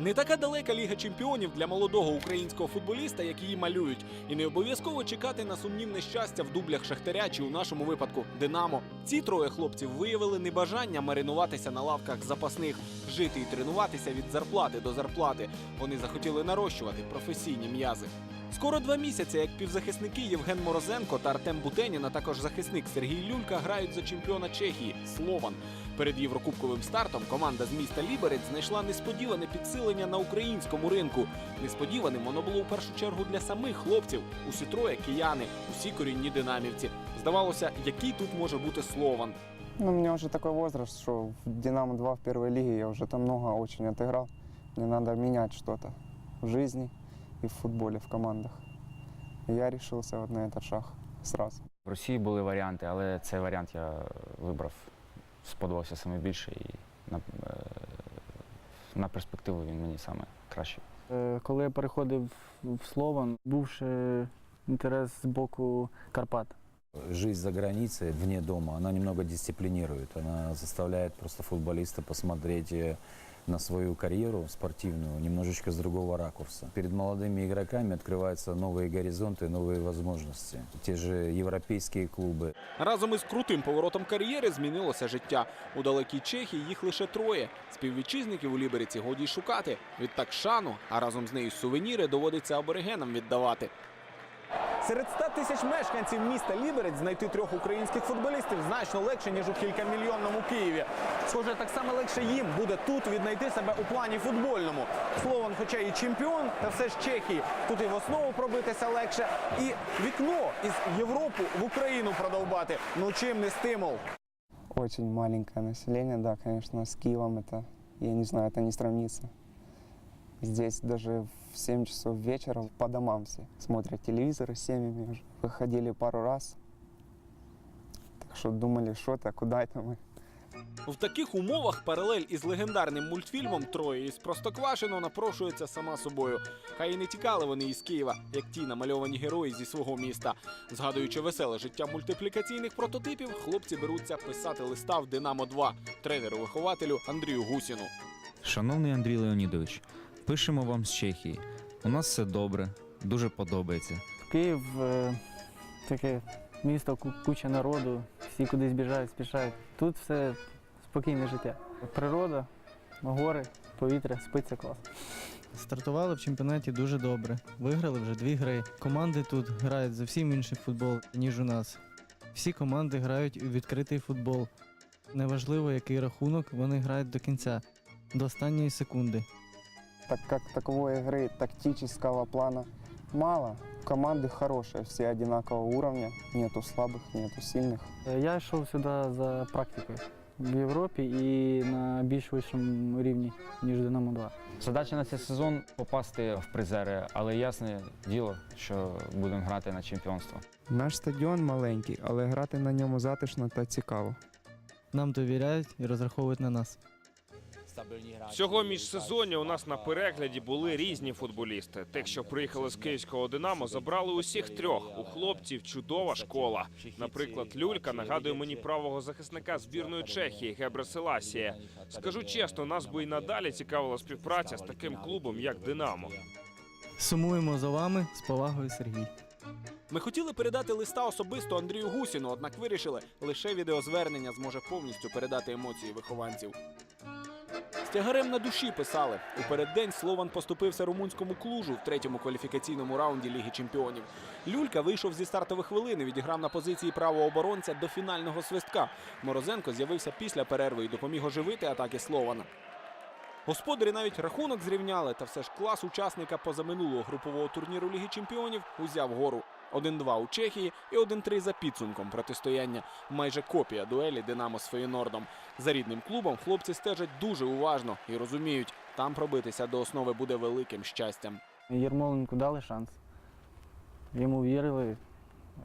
Не така далека Ліга Чемпіонів для молодого українського футболіста, як її малюють, і не обов'язково чекати на сумнівне щастя в дублях Шахтаря чи у нашому випадку Динамо. Ці троє хлопців виявили небажання маринуватися на лавках запасних, жити і тренуватися від зарплати до зарплати. Вони захотіли нарощувати професійні м'язи. Скоро два місяці, як півзахисники Євген Морозенко та Артем Бутенін, а також захисник Сергій Люлька грають за чемпіона Чехії Слован. Перед єврокубковим стартом команда з міста Ліберець знайшла несподіване підсилення на українському ринку. Несподіваним воно було у першу чергу для самих хлопців. Усі троє кияни, усі корінні динамівці. Здавалося, який тут може бути Слован. Ну, у меня уже такой возраст, что в «Динамо-2» в первой лиге я уже там много очень отыграл. Мне надо менять что-то в жизни и в футболе, в командах. Я решился вот на этот шаг сразу. В Росії були варіанти, але цей варіант я вибрав, сподобався саме більше і на, е, на перспективу він мені саме кращий. Е, Коли я переходив в Слован, був ще інтерес з боку Карпат. Жизнь за границей, вне дома, она немного дисциплинирует. Она заставляет просто футболиста посмотреть э, на свою карьеру спортивную немножечко с другого ракурса. Перед молодыми игроками открываются новые горизонты, новые возможности. Те же европейские клубы. Разом із крутим поворотом кар'єри змінилося життя. У далекій Чехії їх лише троє. Співвітчизників у Лібериці годі й шукати. Відтак шану, а разом з нею сувеніри доводиться аборигенам віддавати. Серед 100 тисяч мешканців міста Ліберець знайти трьох українських футболістів значно легше, ніж у кількамільйонному Києві. Схоже, так само легше їм буде тут віднайти себе у плані футбольному. Слован, хоча і чемпіон, та все ж Чехії. Тут і в основу пробитися легше, і вікно із Європу в Україну продовбати. Ну чим не стимул? Очень маленькое население, да, конечно, с Киевом это, я не знаю, это не сравнится. Здесь даже 7 часов вечера по домам все смотрят телевизоры с семьями уже. Выходили пару раз, так что думали, что это, куда это мы. В таких умовах паралель із легендарним мультфільмом Троє із Простоквашино напрошується сама собою. Хай і не тікали вони із Києва, як ті намальовані герої зі свого міста. Згадуючи веселе життя мультиплікаційних прототипів, хлопці беруться писати листа в Динамо 2 тренеру-вихователю Андрію Гусіну. Шановний Андрій Леонідович, пишемо вам з Чехії. У нас все добре, дуже подобається. Київ е, таке місто, куча народу, всі кудись біжають, спішають. Тут все спокійне життя. Природа, гори, повітря, спиться клас. Стартували в чемпіонаті дуже добре. Виграли вже дві гри. Команди тут грають зовсім інший футбол, ніж у нас. Всі команди грають у відкритий футбол. Неважливо, який рахунок, вони грають до кінця, до останньої секунди Так как таковой игры тактического плана мало, команды хорошие, все одинакового уровня, нету слабых, нету сильных. Е, Я йшов сюди за практикою в Європі і на більш вищому рівні, ніж Динамо 2. Задача на цей сезон попасти в призери, але ясне діло, що будемо грати на чемпіонство. Наш стадіон маленький, але грати на ньому затишно та цікаво. Нам довіряють і розраховують на нас. Всього міжсезоння у нас на перегляді були різні футболісти. Тих, що приїхали з київського Динамо, забрали усіх трьох. У хлопців чудова школа. Наприклад, Люлька нагадує мені правого захисника збірної Чехії Гебре Селасія. Скажу чесно, нас би і надалі цікавила співпраця з таким клубом, як Динамо. Сумуємо за вами з повагою Сергій. Ми хотіли передати листа особисто Андрію Гусіну, однак вирішили, лише відеозвернення зможе повністю передати емоції вихованців. Тягарем на душі писали. У переддень Слован поступився румунському клужу в третьому кваліфікаційному раунді Ліги Чемпіонів. Люлька вийшов зі стартових хвилин і відіграв на позиції правого оборонця до фінального свистка. Морозенко з'явився після перерви і допоміг оживити атаки Слована. Господарі навіть рахунок зрівняли, та все ж клас учасника позаминулого групового турніру Ліги Чемпіонів узяв гору. 1-2 у Чехії і 1-3 за підсумком протистояння. Майже копія дуелі Динамо з Феєнордом. За рідним клубом хлопці стежать дуже уважно і розуміють, там пробитися до основи буде великим щастям. Єрмоленку дали шанс. Йому вірили.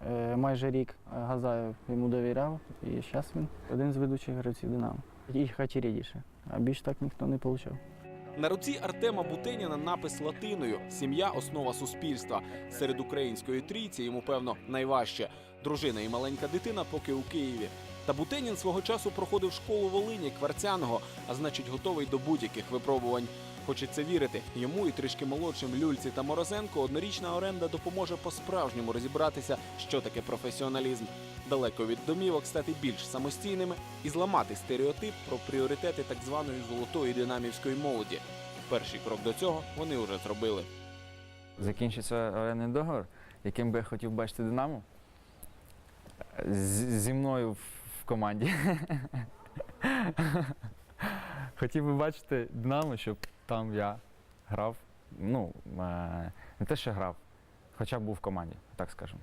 Е, Майже рік Газаєв йому довіряв, і зараз він один з ведучих гравців Динамо. І Хачерідіше. А більш так ніхто не отримав. На руці Артема Бутеніна напис латиною Сім'я основа суспільства. Серед української трійці йому, певно, найважче. Дружина і маленька дитина поки у Києві. Та Бутенін свого часу проходив школу Волині Кварцяного, а значить готовий до будь-яких випробувань. Хочеться вірити, йому і трішки молодшим Люльці та Морозенко однорічна оренда допоможе по-справжньому розібратися, що таке професіоналізм, далеко від домівок стати більш самостійними і зламати стереотип про пріоритети так званої золотої динамівської молоді. Перший крок до цього вони вже зробили. Закінчиться орендний договор, яким би я хотів бачити Динамо. Зі мною в, в команді. хотів би бачити Динамо, щоб там я грав. Ну, е, не те, що грав, хоча б був в команді, так скажемо.